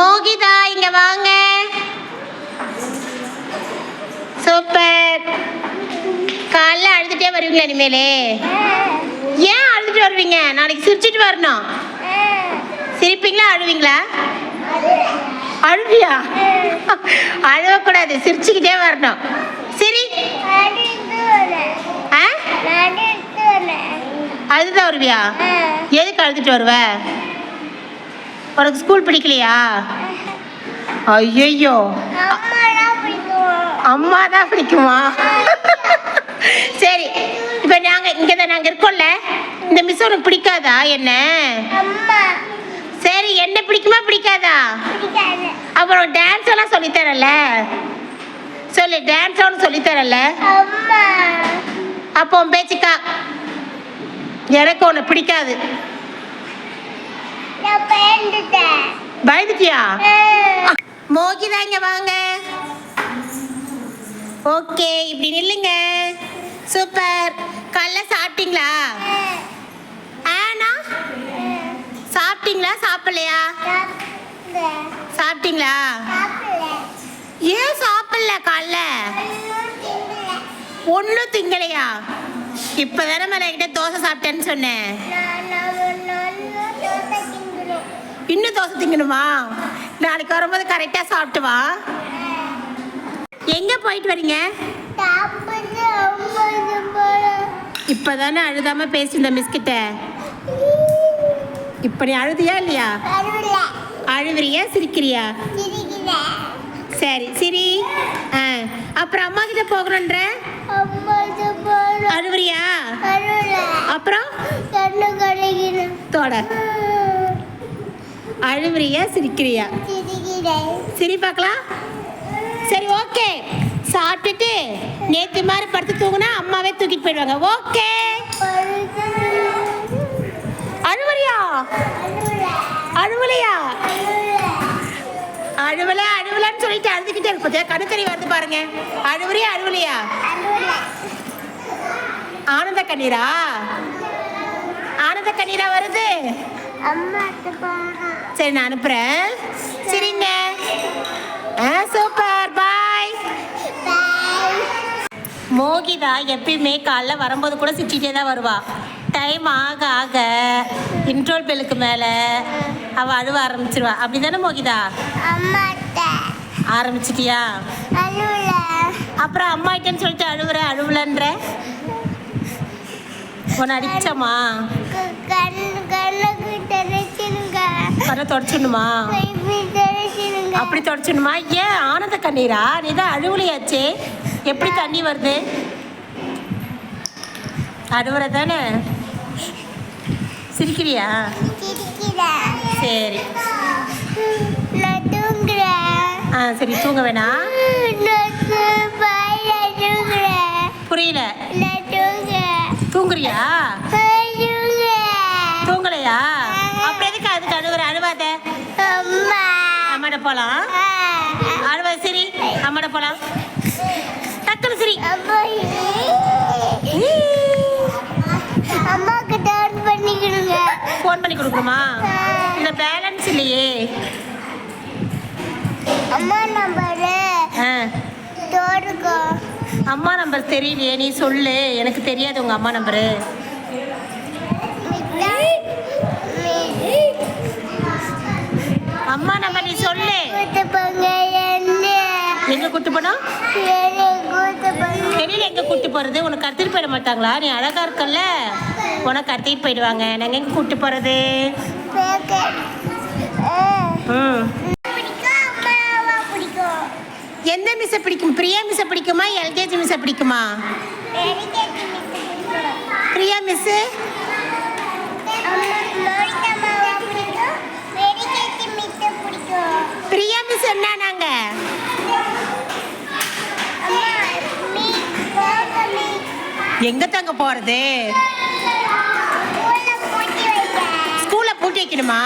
மோகிதா இங்க வாங்க. சூப்பர். காலைல அழுதுட்டே வருவீங்களா இனிமேலே? ஏன் அழுதுட்டு வருவீங்க? நாளைக்கு சிரிச்சிட்டு வரணும். சிரிப்பீங்களா அழுவீங்களா? அழுவியா? அழுவக்கூடாது சிரிச்சுக்கிட்டே வரணும். சரி. ஆ? அழுதுதான் வருவியா? எதுக்கு அழுதுட்டு வருவ? உனக்கு ஸ்கூல் பிடிக்கலையா? ஐயோ அம்மா தான் பிடிக்குமா? சரி இப்போ நாங்கள் இங்கே தான் நாங்கள் இருக்கோம்ல. இந்த மிஸ் உனக்கு பிடிக்காதா? என்ன? சரி என்ன பிடிக்குமா பிடிக்காதா? அப்புறம் டான்ஸ் எல்லாம் சொல்லித்தரல. சொல்லு டான்ஸ் ஒன்று சொல்லித்தரல. அப்போ பேச்சுக்கா எனக்கு உன்னை பிடிக்காது. பயந்துட்டியா? மோகிதா இங்க வாங்க. ஓகே இப்படி நில்லுங்க. சூப்பர். காலைல சாப்பிட்டீங்களா? ஆனா சாப்பிட்டீங்களா? சாப்பிடலையா? சாப்பிட்டீங்களா? ஏன் சாப்பிடல காலைல? ஒன்றும் திங்கலையா? இப்போதானே நான் என்கிட்ட தோசை சாப்பிட்டேன்னு சொன்னேன். இன்னும் தோசை திங்கணுமா? நாளைக்கு வரும்போது கரெக்டாக சாப்பிட்டு வா. எங்கே போயிட்டு வரீங்க? இப்போ தானே அழுதாம பேசியிருந்த மிஸ்கிட்ட இப்போ நீ அழுதியா இல்லையா? அழுவுறியா சிரிக்கிறியா? சரி சரி. ஆ அப்புறம் அம்மா கிட்ட போகணுன்ற? அழுவுறியா? அப்புறம்? தொட அழுவுறியா சிரிக்கிறியா? சரி பார்க்கலாம் சரி ஓகே. சாப்பிட்டுட்டு நேற்று மாதிரி படுத்து தூங்குனா அம்மாவே தூக்கிட்டு போயிடுவாங்க. ஓகே. அழுவறியா? அழுவலையா? அழுவல அழுவலன்னு சொல்லிட்டு அழுதுகிட்டே இருப்பது கணுக்கறி வருது பாருங்க. அழுவுறியா அழுவலையா? ஆனந்த கண்ணீரா? ஆனந்த கண்ணீரா வருது? சரி நான் அனுப்புறேன். சரிங்க. ஆ சூப்பர். பாய் மோகிதா எப்பயுமே காலைல வரும்போது கூட சிரிச்சிட்டே தான் வருவா. டைம் ஆக ஆக இன்ட்ரோல் பெல்லுக்கு மேலே அவள் அழுவ ஆரம்பிச்சிருவா. அப்படி தானே மோகிதா? ஆரம்பிச்சிட்டியா? அப்புறம் அம்மா கிட்டன்னு சொல்லிட்டு அழுவுற அழுவலன்ற? உன்னை அடிச்சமா கரை தொடச்சிடணுமா? அப்படி தொடச்சிடணுமா? ஏன் ஆனந்த கண்ணீரா? நீ தான் அழுவலையாச்சே. எப்படி தண்ணி வருது? அழுவுற தானே சிரிக்கிறியா? சரி. ஆ சரி தூங்க வேணாம் புரியல. தூங்குறியா தூங்கலையா அப்படி எதுக்கு அதுக்கு அழுவுற அழுவாத அம்மாட போலாம். அழுவா சரி அம்மாட போலாம். டக்குனு சரி. அம்மாக்கு டவுன் பண்ணிக்கிடுங்க ஃபோன் பண்ணி கொடுக்குமா இந்த பேலன்ஸ் இல்லையே. அம்மா நம்பரு அம்மா நம்பர் தெரியலையே நீ சொல்லு. எனக்கு தெரியாது உங்க அம்மா நம்பரு அம்மா நம்பர் சொல்லு. எங்க கூட்டு போனோம் கூத்துப்பாங்க தெரியல எங்க கூட்டு போறது? உனக்கு கத்திட்டு போயிட மாட்டாங்களா? நீ அழகா இருக்கல்ல. உனக்கு கத்திட்டு போயிடுவாங்க. நாங்க எங்க கூட்டு போறது? எந்த மிஸ்ஸை பிடிக்கும்? பிரியா மிஸ்ஸை பிடிக்குமா? எல்கேஜி மிஸ்ஸை பிடிக்குமா? பிரியா மிஸ்ஸு அம்மா லோரிக் அம்மாவா பிடிக்கும் எல்கேஜி மிஸ் பிடிக்கும் பிரியா மிஸ் என்ன நாங்க அம்மா மீ போக மீ எங்க தங்க போறது? ஸ்கூல்ல பூட்டி வைக்க ஸ்கூல்ல பூட்டி வைக்கணுமா?